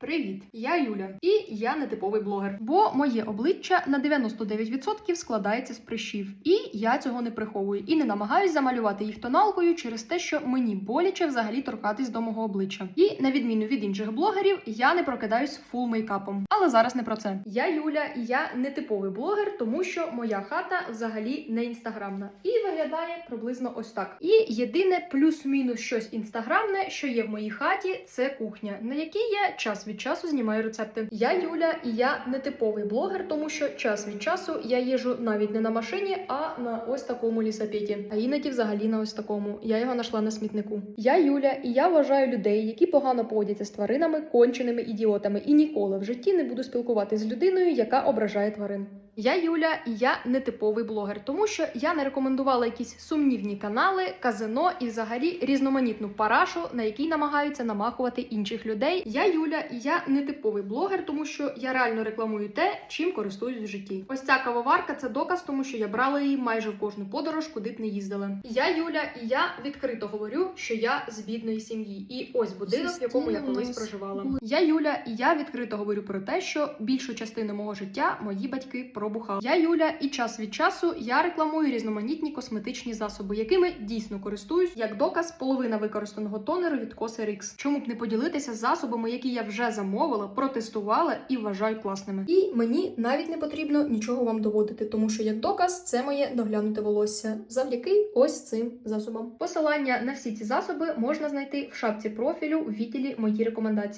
Привіт, я Юля, і я не типовий блогер, бо моє обличчя на 99% складається з прищів, і я цього не приховую і не намагаюсь замалювати їх тоналкою через те, що мені боляче взагалі торкатись до мого обличчя. І на відміну від інших блогерів, я не прокидаюсь фул мейкапом. Але зараз не про це. Я Юля, і я не типовий блогер, тому що моя хата взагалі не інстаграмна і виглядає приблизно ось так. І єдине плюс-мінус щось інстаграмне, що є в моїй хаті, це кухня, на якій я час від часу знімаю рецепти. Я Юля, і я не типовий блогер, тому що час від часу я їжу навіть не на машині, а на ось такому лісапеті. А іноді взагалі на ось такому. Я його знайшла на смітнику. Я Юля, і я вважаю людей, які погано поводяться з тваринами, конченими ідіотами, і ніколи в житті не буду спілкуватися з людиною, яка ображає тварин. Я Юля, і я не типовий блогер, тому що я не рекомендувала якісь сумнівні канали, казино і взагалі різноманітну парашу, на якій намагаються намахувати інших людей. Я Юля, і я не типовий блогер, тому що я реально рекламую те, чим користуюсь в житті. Ось ця кавоварка це доказ, тому що я брала її майже в кожну подорож, куди б не їздила. Я Юля, і я відкрито говорю, що я з бідної сім'ї, і ось будинок, в якому я колись проживала. Я Юля, і я відкрито говорю про те, що більшу частину мого життя мої батьки пробухали. Я Юля, і час від часу я рекламую різноманітні косметичні засоби, якими дійсно користуюсь. Як доказ, половина використаного тонеру від Cosrx. Чому б не поділитися засобами, які я вже замовила, протестувала і вважаю класними. І мені навіть не потрібно нічого вам доводити, тому що як доказ це моє доглянуте волосся завдяки ось цим засобам. Посилання на всі ці засоби можна знайти в шапці профілю в відділі мої рекомендації.